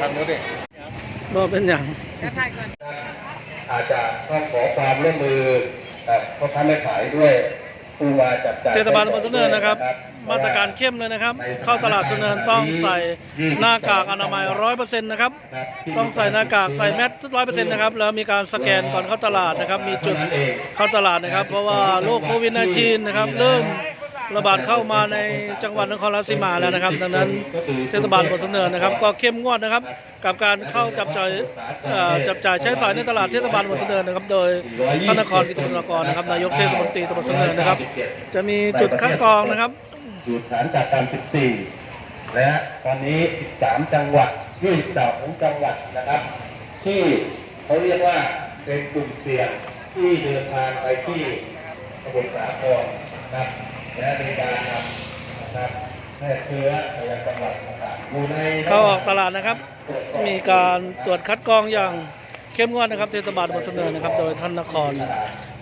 ทำนู้นดิบ่เป็นอย่างอาจจะต้องขอความร่วมมือกับพ่อค้าแม่ขายด้วยผู้มาจับจ่ายเทศบาลตำบลสุนเนินนะครับ มาตรการเข้มเลยนะครับ เข้าตลาดสุนเนินต้องใส่หน้ากากอนามัยร้อยเปอร์เซ็นต์นะครับ ต้องใส่หน้ากากใส่แมสร้อยเปอร์เซ็นต์นะครับ แล้วมีการสแกนก่อนเข้าตลาดนะครับ มีจุดเข้าตลาดนะครับ เพราะว่าโรคโควิด -19 นะครับ เริ่ม ระบาดเข้ามาในจังหวัดนครราชสีมาแล้วนะครับ ดังนั้นเทศบาลตำบลสุนเนินนะครับ ก็เข้มงวดนะครับ กับการเข้าจับจ่ายจับจ่ายใช้สอยในตลาดเทศบาลตำบลสุนเนินนะครับ โดยท่านครกิติมนกรนะครับนายกเทศมนตรีตำบลสุนเนินนะครับ จะมีจุดคัดกรองนะครับอยู่ฐานจากการ 14 และตอนนี้ 13 จังหวัด22จังหวัดนะครับ ที่เขาเรียกว่าเป็นกลุ่มเสี่ยงที่เดินทางไปที่สมุทรสาครนะครับ และมีการนำนะครับแพร่เชื้อไปยังจังหวัดต่างๆอยู่ในเข้าออกตลาดนะครับ มีการตรวจคัดกรองอย่างเข้มงวดนะครับเทศบาลตำบลสุนเนินนะครับ โดยท่านนคร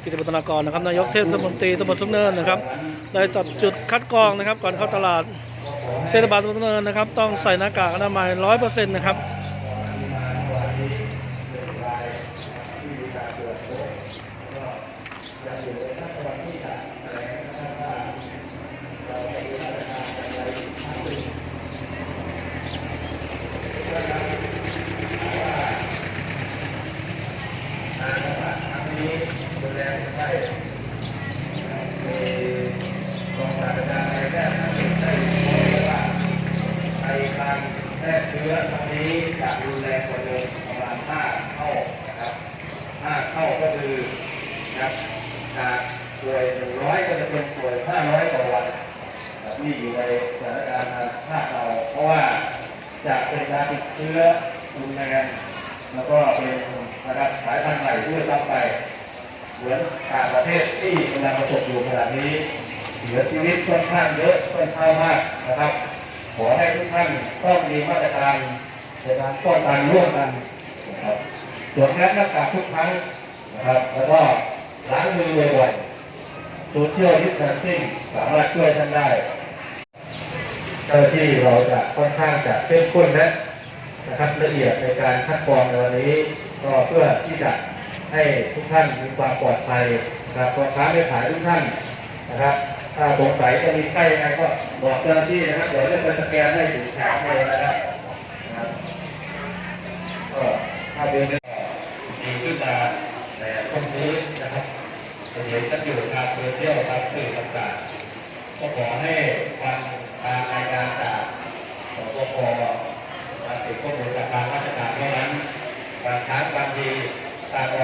กิติมนกรนะครับนายกเทศมนตรีตำบลสุนเนินนะครับได้ตัดจุดคัดกรองนะครับ ก่อนเข้าตลาดเทศบาลตำบลสุนเนินนะครับ ต้องใส่หน้ากากอนามัยร้อยเปอร์เซ็นต์นะครับนี้ ดูแลได้มีกองการงานในแพทย์ได้บอกว่าไทยการแพทย์เชื้อตรงนี้จะดูแลคนเดิมประมาณ5เท่านะครับ5เท่าก็คือนะครับจากป่วย100 ก็จะเป็นป่วย 500 ต่อวันที่อยู่ในสถานการณ์ทางภาคเราเพราะว่าจะเป็นการติดเชื้อรุนแรงแล้วก็เป็นระดับสายพันธุ์ใหม่ด้วยซ้ำไป เหมือนต่างประเทศที่กำลังประสบอยู่ขณะนี้เสียชีวิตค่อนข้างเยอะค่อนข้างมากนะครับ ขอให้ทุกท่านต้องมีมาตรการในการป้องกันร่วมกันนะครับสวมแมสหน้ากากทุกครั้งนะครับ แล้วก็ล้างมือบ่อยๆโซเชียลดิสแทนซิ่งสามารถช่วยท่านได้เจ้าที่เราจะค่อนข้างจะเข้มข้นและนะครับละเอียดในการคัดกรองในวันนี้ก็เพื่อที่จะ ให้ทุกท่านมีความปลอดภัยนะครับพ่อค้าไม่ขายทุกท่านนะครับถ้าสงสัยจะมีไข้ยังไงก็บอกเจ้าหน้าที่นะครับเดี๋ยวจะไปสแกนให้ถึงแถวเลยนะครับนะครับก็ถ้าเดือนนี้ดีขึ้นมาแต่ต้องนี้นะครับเห็นกันอยู่ทางโซเชียลทางสื่อต่างๆก็ขอให้ฟังทางรายการจากสปปติดข้อมูลจากทางราชการเท่านั้นบางครั้งบางทีการออกข่าบเมื่อ